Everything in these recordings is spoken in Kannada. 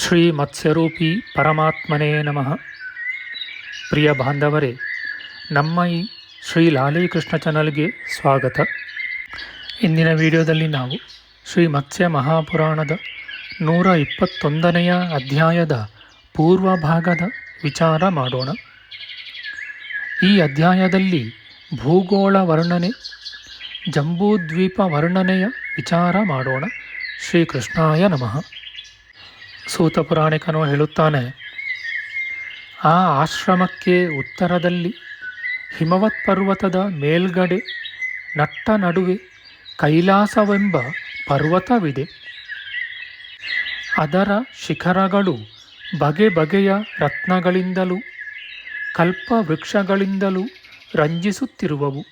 ಶ್ರೀ ಮತ್ಸ್ಯರೂಪಿ ಪರಮಾತ್ಮನೇ ನಮಃ. ಪ್ರಿಯ ಬಾಂಧವರೇ, ನಮ್ಮ ಈ ಶ್ರೀ ಲಾಲೀಕೃಷ್ಣ ಚಾನಲ್ಗೆ ಸ್ವಾಗತ. ಇಂದಿನ ವಿಡಿಯೋದಲ್ಲಿ ನಾವು ಶ್ರೀ ಮತ್ಸ್ಯ ಮಹಾಪುರಾಣದ ನೂರ ಇಪ್ಪತ್ತೊಂದನೆಯ ಅಧ್ಯಾಯದ ಪೂರ್ವ ಭಾಗದ ವಿಚಾರ ಮಾಡೋಣ. ಈ ಅಧ್ಯಾಯದಲ್ಲಿ ಭೂಗೋಳ ವರ್ಣನೆ, ಜಂಬೂದ್ವೀಪ ವರ್ಣನೆಯ ವಿಚಾರ ಮಾಡೋಣ. ಶ್ರೀಕೃಷ್ಣಾಯ ನಮಃ. ಸೂತ ಪುರಾಣಿಕನು ಹೇಳುತ್ತಾನೆ, ಆ ಆಶ್ರಮಕ್ಕೆ ಉತ್ತರದಲ್ಲಿ ಹಿಮವತ್ ಪರ್ವತದ ಮೇಲ್ಗಡೆ ನಟ್ಟ ನಡುವೆ ಕೈಲಾಸವೆಂಬ ಪರ್ವತವಿದೆ. ಅದರ ಶಿಖರಗಳು ಬಗೆ ಬಗೆಯ ರತ್ನಗಳಿಂದಲೂ ಕಲ್ಪವೃಕ್ಷಗಳಿಂದಲೂ ರಂಜಿಸುತ್ತಿರುವವು.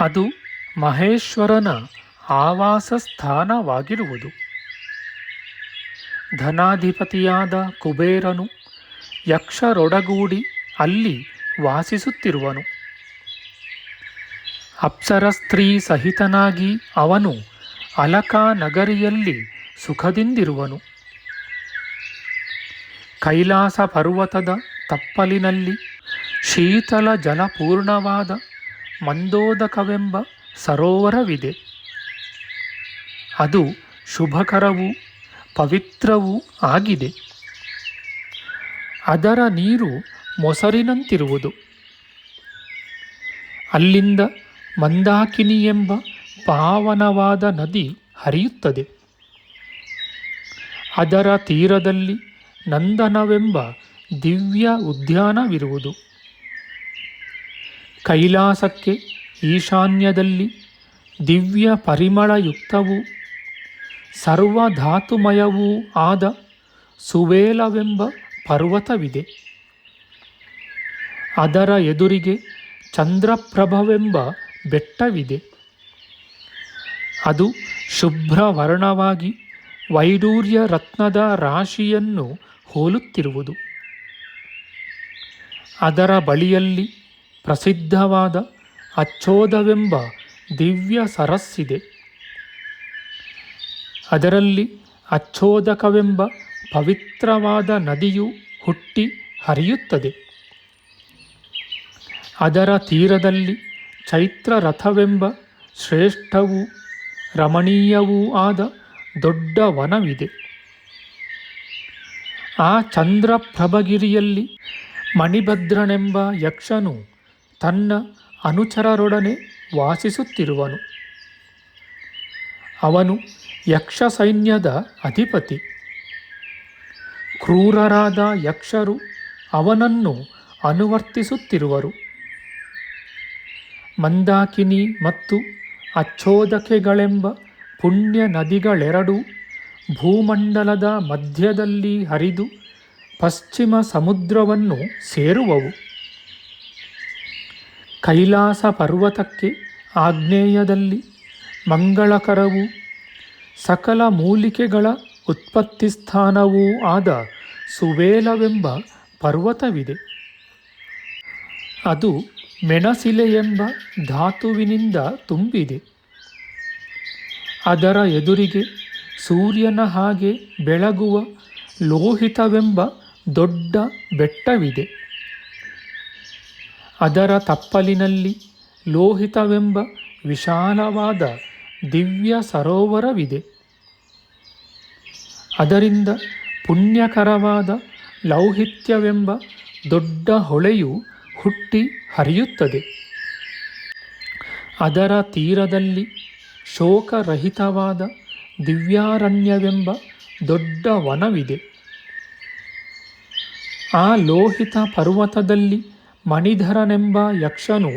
ಅದು ಮಹೇಶ್ವರನ ಆವಾಸ ಸ್ಥಾನವಾಗಿರುವುದು ಧನಾಧಿಪತಿಯಾದ ಕುಬೇರನು ಯಕ್ಷರೊಡಗೂಡಿ ಅಲ್ಲಿ ವಾಸಿಸುತ್ತಿರುವನು. ಅಪ್ಸರ ಸ್ತ್ರೀ ಸಹಿತನಾಗಿ ಅವನು ಅಲಕಾ ನಗರಿಯಲ್ಲಿ ಸುಖದಿಂದಿರುವನು. ಕೈಲಾಸ ಪರ್ವತದ ತಪ್ಪಲಿನಲ್ಲಿ ಶೀತಲ ಜಲಪೂರ್ಣವಾದ ಮಂದೋದಕವೆಂಬ ಸರೋವರವಿದೆ. ಅದು ಶುಭಕರವೂ ಪವಿತ್ರವೂ ಆಗಿದೆ. ಅದರ ನೀರು ಮೊಸರಿನಂತಿರುವುದು. ಅಲ್ಲಿಂದ ಮಂದಾಕಿನಿ ಎಂಬ ಪಾವನವಾದ ನದಿ ಹರಿಯುತ್ತದೆ. ಅದರ ತೀರದಲ್ಲಿ ನಂದನವೆಂಬ ದಿವ್ಯ ಉದ್ಯಾನವಿರುವುದು. ಕೈಲಾಸಕ್ಕೆ ಈಶಾನ್ಯದಲ್ಲಿ ದಿವ್ಯ ಪರಿಮಳಯುಕ್ತವೂ ಸರ್ವಧಾತುಮಯವೂ ಆದ ಸುವೇಲವೆಂಬ ಪರ್ವತವಿದೆ. ಅದರ ಎದುರಿಗೆ ಚಂದ್ರಪ್ರಭವೆಂಬ ಬೆಟ್ಟವಿದೆ. ಅದು ಶುಭ್ರವರ್ಣವಾಗಿ ವೈಡೂರ್ಯ ರತ್ನದ ರಾಶಿಯನ್ನು ಹೋಲುತ್ತಿರುವುದು. ಅದರ ಬಳಿಯಲ್ಲಿ ಪ್ರಸಿದ್ಧವಾದ ಅಚ್ಚೋದವೆಂಬ ದಿವ್ಯ ಸರಸ್ಸಿದೆ ಅದರಲ್ಲಿ ಅಚ್ಛೋದಕವೆಂಬ ಪವಿತ್ರವಾದ ನದಿಯು ಹುಟ್ಟಿ ಹರಿಯುತ್ತದೆ. ಅದರ ತೀರದಲ್ಲಿ ಚೈತ್ರ ರಥವೆಂಬ ಶ್ರೇಷ್ಠವೂ ರಮಣೀಯವೂ ಆದ ದೊಡ್ಡ ವನವಿದೆ. ಆ ಚಂದ್ರಪ್ರಭಗಿರಿಯಲ್ಲಿ ಮಣಿಭದ್ರನೆಂಬ ಯಕ್ಷನು ತನ್ನ ಅನುಚರರೊಡನೆ ವಾಸಿಸುತ್ತಿರುವನು. ಅವನು ಯಕ್ಷ ಸೈನ್ಯದ ಅಧಿಪತಿ. ಕ್ರೂರರಾದ ಯಕ್ಷರು ಅವನನ್ನು ಅನುವರ್ತಿಸುತ್ತಿರುವರು. ಮಂದಾಕಿನಿ ಮತ್ತು ಅಚ್ಚೋದಕೆಗಳೆಂಬ ಪುಣ್ಯ ನದಿಗಳೆರಡೂ ಭೂಮಂಡಲದ ಮಧ್ಯದಲ್ಲಿ ಹರಿದು ಪಶ್ಚಿಮ ಸಮುದ್ರವನ್ನು ಸೇರುವವು. ಕೈಲಾಸ ಪರ್ವತಕ್ಕೆ ಆಗ್ನೇಯದಲ್ಲಿ ಮಂಗಳಕರವೂ ಸಕಲ ಮೂಲಿಕೆಗಳ ಉತ್ಪತ್ತಿ ಸ್ಥಾನವೂ ಆದ ಸುವೇಲವೆಂಬ ಪರ್ವತವಿದೆ. ಅದು ಮೆಣಸಿಲೆ ಎಂಬ ಧಾತುವಿನಿಂದ ತುಂಬಿದೆ. ಅದರ ಎದುರಿಗೆ ಸೂರ್ಯನ ಹಾಗೆ ಬೆಳಗುವ ಲೋಹಿತವೆಂಬ ದೊಡ್ಡ ಬೆಟ್ಟವಿದೆ. ಅದರ ತಪ್ಪಲಿನಲ್ಲಿ ಲೋಹಿತವೆಂಬ ವಿಶಾಲವಾದ ದಿವ್ಯ ಸರೋವರವಿದೆ. ಅದರಿಂದ ಪುಣ್ಯಕರವಾದ ಲೌಹಿತ್ಯವೆಂಬ ದೊಡ್ಡ ಹೊಳೆಯು ಹುಟ್ಟಿ ಹರಿಯುತ್ತದೆ. ಅದರ ತೀರದಲ್ಲಿ ಶೋಕರಹಿತವಾದ ದಿವ್ಯಾರಣ್ಯವೆಂಬ ದೊಡ್ಡ ವನವಿದೆ. ಆ ಲೋಹಿತ ಪರ್ವತದಲ್ಲಿ ಮಣಿಧರನೆಂಬ ಯಕ್ಷನು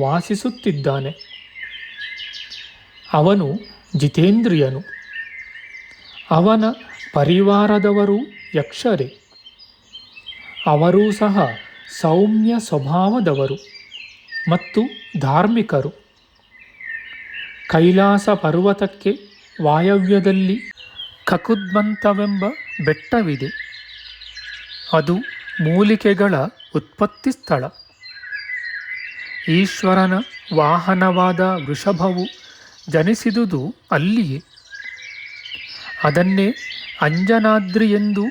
ವಾಸಿಸುತ್ತಿದ್ದಾನೆ. ಅವನು ಜಿತೇಂದ್ರಿಯನು. ಅವನ ಪರಿವಾರದವರು ಯಕ್ಷರೇ. ಅವರೂ ಸಹ ಸೌಮ್ಯ ಸ್ವಭಾವದವರು ಮತ್ತು ಧಾರ್ಮಿಕರು. ಕೈಲಾಸ ಪರ್ವತಕ್ಕೆ ವಾಯವ್ಯದಲ್ಲಿ ಕಕುದ್ಮಂತವೆಂಬ ಬೆಟ್ಟವಿದೆ. ಅದು ಮೂಲಿಕೆಗಳ ಉತ್ಪತ್ತಿ ಸ್ಥಳ ಈಶ್ವರನ ವಾಹನವಾದ ವೃಷಭವು ಜನಿಸಿದುದು ಅಲ್ಲಿಯೇ. ಅದನ್ನೇ ಅಂಜನಾದ್ರಿ ಎಂದು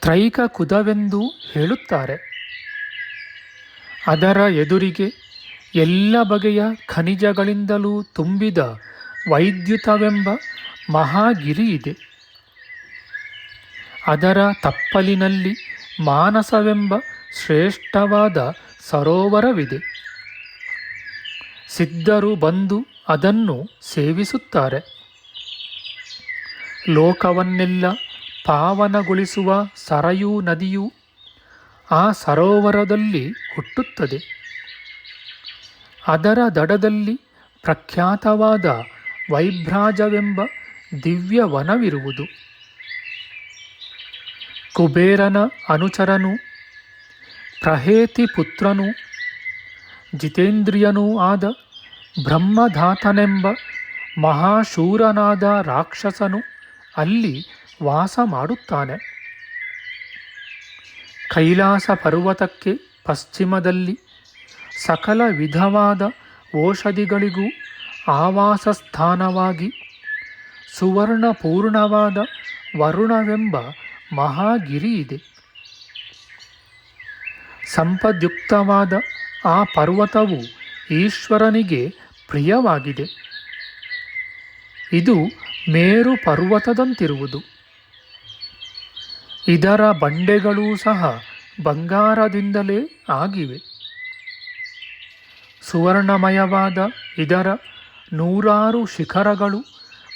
ತ್ರೈಕ ಕುದವೆಂದು ಹೇಳುತ್ತಾರೆ. ಅದರ ಎದುರಿಗೆ ಎಲ್ಲ ಬಗೆಯ ಖನಿಜಗಳಿಂದಲೂ ತುಂಬಿದ ವೈದ್ಯುತವೆಂಬ ಮಹಾಗಿರಿ ಇದೆ ಅದರ ತಪ್ಪಲಿನಲ್ಲಿ ಮಾನಸವೆಂಬ ಶ್ರೇಷ್ಠವಾದ ಸರೋವರವಿದೆ. ಸಿದ್ಧರು ಬಂದು ಅದನ್ನು ಸೇವಿಸುತ್ತಾರೆ. ಲೋಕವನ್ನೆಲ್ಲ ಪಾವನಗೊಳಿಸುವ ಸರಯೂ ನದಿಯು ಆ ಸರೋವರದಲ್ಲಿ ಹುಟ್ಟುತ್ತದೆ. ಅದರ ದಡದಲ್ಲಿ ಪ್ರಖ್ಯಾತವಾದ ವೈಭ್ರಾಜವೆಂಬ ದಿವ್ಯ ವನವಿರುವುದು. ಕುಬೇರನ ಅನುಚರನು ಪ್ರಹೇತಿ ಪುತ್ರನು ಜಿತೇಂದ್ರಿಯನೂ ಆದ ಬ್ರಹ್ಮಧಾತನೆಂಬ ಮಹಾಶೂರನಾದ ರಾಕ್ಷಸನು ಅಲ್ಲಿ ವಾಸ ಮಾಡುತ್ತಾನೆ. ಕೈಲಾಸ ಪರ್ವತಕ್ಕೆ ಪಶ್ಚಿಮದಲ್ಲಿ ಸಕಲ ವಿಧವಾದ ಔಷಧಿಗಳಿಗೂ ಆವಾಸ ಸ್ಥಾನವಾಗಿ ಸುವರ್ಣಪೂರ್ಣವಾದ ವರುಣವೆಂಬ ಮಹಾಗಿರಿ ಇದೆ. ಸಂಪದ್ಯುಕ್ತವಾದ ಆ ಪರ್ವತವು ಈಶ್ವರನಿಗೆ ಪ್ರಿಯವಾಗಿದೆ. ಇದು ಮೇರು ಪರ್ವತದಂತಿರುವುದು. ಇದರ ಬಂಡೆಗಳೂ ಸಹ ಬಂಗಾರದಿಂದಲೇ ಆಗಿವೆ. ಸುವರ್ಣಮಯವಾದ ಇದರ ನೂರಾರು ಶಿಖರಗಳು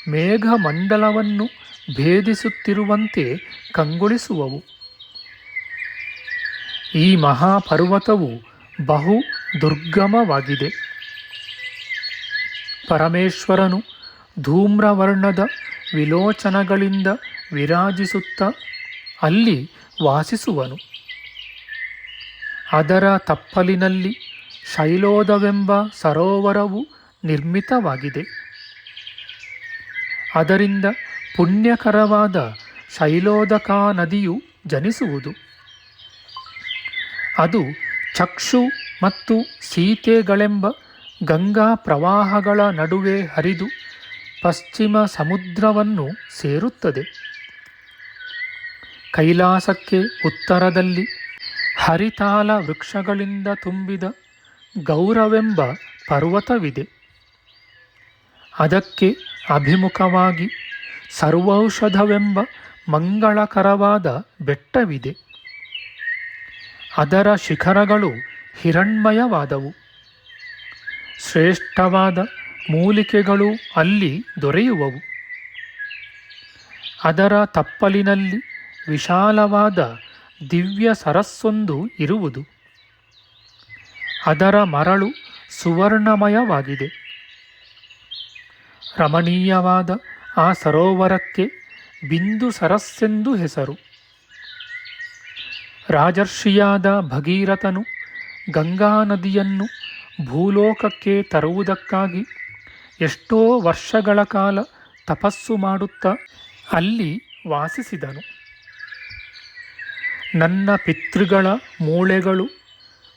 ಮೇಘಮಂಡಲವನ್ನು ಭೇದಿಸುತ್ತಿರುವಂತೆ ಕಂಗೊಳಿಸುವವು. ಈ ಮಹಾಪರ್ವತವು ಬಹು ದುರ್ಗಮವಾಗಿದೆ. ಪರಮೇಶ್ವರನು ಧೂಮ್ರವರ್ಣದ ವಿಲೋಚನಗಳಿಂದ ವಿರಾಜಿಸುತ್ತ ಅಲ್ಲಿ ವಾಸಿಸುವನು. ಅದರ ತಪ್ಪಲಿನಲ್ಲಿ ಶೈಲೋದವೆಂಬ ಸರೋವರವು ನಿರ್ಮಿತವಾಗಿದೆ. ಅದರಿಂದ ಪುಣ್ಯಕರವಾದ ಶೈಲೋದಕಾ ನದಿಯು ಜನಿಸುವುದು. ಅದು ಚಕ್ಷು ಮತ್ತು ಸೀತೆಗಳೆಂಬ ಗಂಗಾ ಪ್ರವಾಹಗಳ ನಡುವೆ ಹರಿದು ಪಶ್ಚಿಮ ಸಮುದ್ರವನ್ನು ಸೇರುತ್ತದೆ. ಕೈಲಾಸಕ್ಕೆ ಉತ್ತರದಲ್ಲಿ ಹರಿತಾಲ ವೃಕ್ಷಗಳಿಂದ ತುಂಬಿದ ಗೌರವೆಂಬ ಪರ್ವತವಿದೆ. ಅದಕ್ಕೆ ಅಭಿಮುಖವಾಗಿ ಸರ್ವೌಷಧವೆಂಬ ಮಂಗಳಕರವಾದ ಬೆಟ್ಟವಿದೆ. ಅದರ ಶಿಖರಗಳು ಹಿರಣ್ಮಯವಾದವು. ಶ್ರೇಷ್ಠವಾದ ಮೂಲಿಕೆಗಳು ಅಲ್ಲಿ ದೊರೆಯುವವು. ಅದರ ತಪ್ಪಲಿನಲ್ಲಿ ವಿಶಾಲವಾದ ದಿವ್ಯ ಸರಸ್ಸೊಂದು ಇರುವುದು. ಅದರ ಮರಳು ಸುವರ್ಣಮಯವಾಗಿದೆ. ರಮಣೀಯವಾದ ಆ ಸರೋವರಕ್ಕೆ ಬಿಂದು ಸರಸ್ಸೆಂದು ಹೆಸರು. ರಾಜರ್ಷಿಯಾದ ಭಗೀರಥನು ಗಂಗಾ ನದಿಯನ್ನು ಭೂಲೋಕಕ್ಕೆ ತರುವುದಕ್ಕಾಗಿ ಎಷ್ಟೋ ವರ್ಷಗಳ ಕಾಲ ತಪಸ್ಸು ಮಾಡುತ್ತಾ ಅಲ್ಲಿ ವಾಸಿಸಿದನು. ನನ್ನ ಪಿತೃಗಳ ಮೂಳೆಗಳು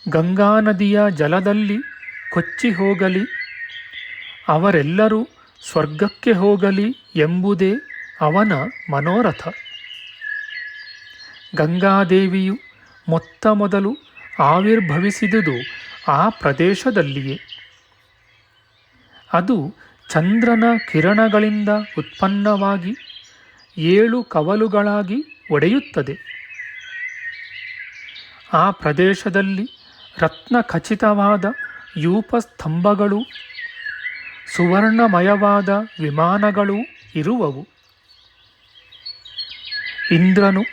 ಗಂಗಾ ನದಿಯ ಜಲದಲ್ಲಿ ಕೊಚ್ಚಿ ಹೋಗಲಿ, ಅವರೆಲ್ಲರೂ ಸ್ವರ್ಗಕ್ಕೆ ಹೋಗಲಿ ಎಂಬುದೇ ಅವನ ಮನೋರಥ. ಗಂಗಾದೇವಿಯು ಮೊತ್ತ ಮೊದಲು ಆವಿರ್ಭವಿಸಿದುದು ಆ ಪ್ರದೇಶದಲ್ಲಿಯೇ. ಅದು ಚಂದ್ರನ ಕಿರಣಗಳಿಂದ ಉತ್ಪನ್ನವಾಗಿ ಏಳು ಕವಲುಗಳಾಗಿ ಒಡೆಯುತ್ತದೆ. ಆ ಪ್ರದೇಶದಲ್ಲಿ ರತ್ನ ಖಚಿತವಾದ ಯೂಪಸ್ತಂಭಗಳು, ಸುವರ್ಣಮಯವಾದ ವಿಮಾನಗಳು ಇರುವವು. ಇಂದ್ರನು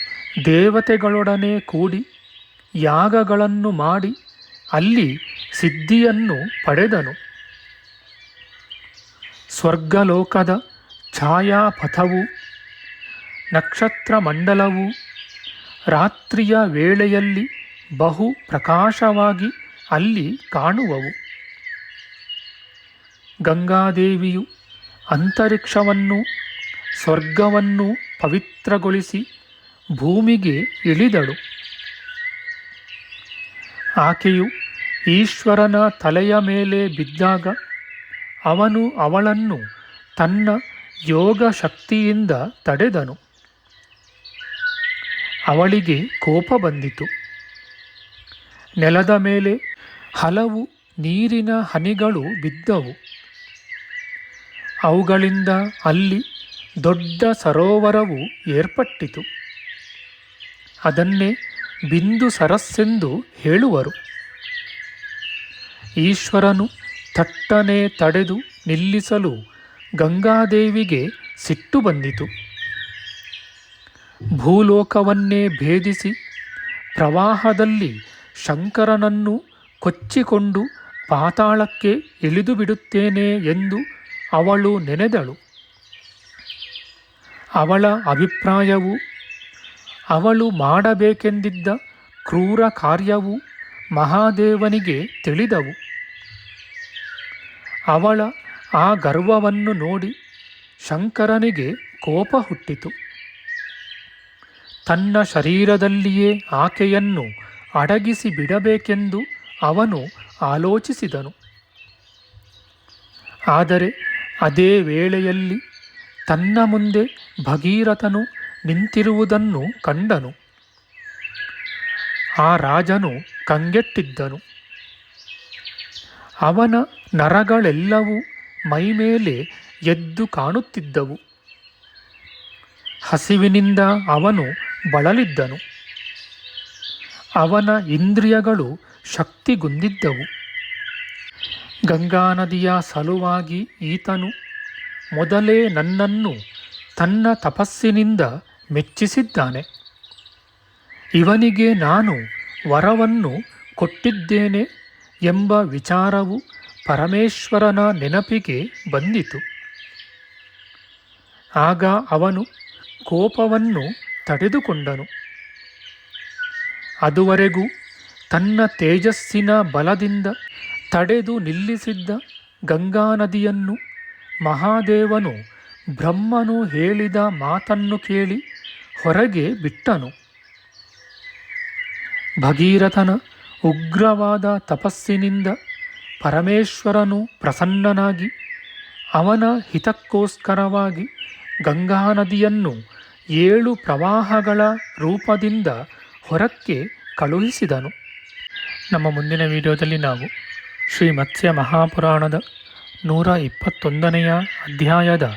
ದೇವತೆಗಳೊಡನೆ ಕೂಡಿ ಯಾಗಗಳನ್ನು ಮಾಡಿ ಅಲ್ಲಿ ಸಿದ್ಧಿಯನ್ನು ಪಡೆದನು. ಸ್ವರ್ಗಲೋಕದ ಛಾಯಾಪಥವು ನಕ್ಷತ್ರ ಮಂಡಲವು ರಾತ್ರಿಯ ವೇಳೆಯಲ್ಲಿ ಬಹು ಪ್ರಕಾಶವಾಗಿ ಅಲ್ಲಿ ಕಾಣುವವು. ಗಂಗಾದೇವಿಯು ಅಂತರಿಕ್ಷವನ್ನು, ಸ್ವರ್ಗವನ್ನು ಪವಿತ್ರಗೊಳಿಸಿ ಭೂಮಿಗೆ ಇಳಿದಳು. ಆಕೆಯು ಈಶ್ವರನ ತಲೆಯ ಮೇಲೆ ಬಿದ್ದಾಗ ಅವನು ಅವಳನ್ನು ತನ್ನ ಯೋಗ ಶಕ್ತಿಯಿಂದ ತಡೆದನು. ಅವಳಿಗೆ ಕೋಪ ಬಂದಿತು. ನೆಲದ ಮೇಲೆ ಹಲವು ನೀರಿನ ಹನಿಗಳು ಬಿದ್ದವು. ಅವುಗಳಿಂದ ಅಲ್ಲಿ ದೊಡ್ಡ ಸರೋವರವು ಏರ್ಪಟ್ಟಿತು. ಅದನ್ನೇ ಬಿಂದು ಸರಸ್ಸೆಂದು ಹೇಳುವರು. ಈಶ್ವರನು ಥಟ್ಟನೆ ತಡೆದು ನಿಲ್ಲಿಸಲು ಗಂಗಾದೇವಿಗೆ ಸಿಟ್ಟು ಬಂದಿತು. ಭೂಲೋಕವನ್ನೇ ಭೇದಿಸಿ ಪ್ರವಾಹದಲ್ಲಿ ಶಂಕರನನ್ನು ಕೊಚ್ಚಿಕೊಂಡು ಪಾತಾಳಕ್ಕೆ ಇಳಿದು ಬಿಡುತ್ತೇನೆ ಎಂದು ಅವಳು ನೆನೆದಳು. ಅವಳ ಅಭಿಪ್ರಾಯವು ಅವಳು ಮಾಡಬೇಕೆಂದಿದ್ದ ಕ್ರೂರ ಕಾರ್ಯವು ಮಹಾದೇವನಿಗೆ ತಿಳಿದವು. ಅವಳ ಆ ಗರ್ವವನ್ನು ನೋಡಿ ಶಂಕರನಿಗೆ ಕೋಪ ಹುಟ್ಟಿತು. ತನ್ನ ಶರೀರದಲ್ಲಿಯೇ ಆಕೆಯನ್ನು ಅಡಗಿಸಿ ಬಿಡಬೇಕೆಂದು ಅವನು ಆಲೋಚಿಸಿದನು. ಆದರೆ ಅದೇ ವೇಳೆಯಲ್ಲಿ ತನ್ನ ಮುಂದೆ ಭಗೀರಥನು ನಿಂತಿರುವುದನ್ನು ಕಂಡನು. ಆ ರಾಜನು ಕಂಗೆಟ್ಟಿದ್ದನು. ಅವನ ನರಗಳೆಲ್ಲವೂ ಮೈಮೇಲೆ ಎದ್ದು ಕಾಣುತ್ತಿದ್ದವು. ಹಸಿವಿನಿಂದ ಅವನು ಬಳಲಿದ್ದನು. ಅವನ ಇಂದ್ರಿಯಗಳು ಶಕ್ತಿಗುಂದಿದ್ದವು ಗಂಗಾ ನದಿಯ ಸಲುವಾಗಿ ಈತನು ಮೊದಲೇ ನನ್ನನ್ನು ತನ್ನ ತಪಸ್ಸಿನಿಂದ ಮೆಚ್ಚಿಸಿದ್ದಾನೆ. ಇವನಿಗೆ ನಾನು ವರವನ್ನು ಕೊಟ್ಟಿದ್ದೇನೆ ಎಂಬ ವಿಚಾರವು ಪರಮೇಶ್ವರನ ನೆನಪಿಗೆ ಬಂದಿತು. ಆಗ ಅವನು ಕೋಪವನ್ನು ತಡೆದುಕೊಂಡನು. ಅದುವರೆಗೂ ತನ್ನ ತೇಜಸ್ಸಿನ ಬಲದಿಂದ ತಡೆದು ನಿಲ್ಲಿಸಿದ್ದ ಗಂಗಾ ನದಿಯನ್ನು ಮಹಾದೇವನು ಬ್ರಹ್ಮನು ಹೇಳಿದ ಮಾತನ್ನು ಕೇಳಿ ಹೊರಗೆ ಬಿಟ್ಟನು. ಭಗೀರಥನ ಉಗ್ರವಾದ ತಪಸ್ಸಿನಿಂದ ಪರಮೇಶ್ವರನು ಪ್ರಸನ್ನನಾಗಿ ಅವನ ಹಿತಕ್ಕೋಸ್ಕರವಾಗಿ ಗಂಗಾ ನದಿಯನ್ನು ಏಳು ಪ್ರವಾಹಗಳ ರೂಪದಿಂದ ಹೊರಕ್ಕೆ ಕಳುಹಿಸಿದನು. ನಮ್ಮ ಮುಂದಿನ ವಿಡಿಯೋದಲ್ಲಿ ನಾವು ಶ್ರೀ ಮತ್ಸ್ಯ ಮಹಾಪುರಾಣದ ನೂರ ಇಪ್ಪತ್ತೊಂದನೆಯ ಅಧ್ಯಾಯದ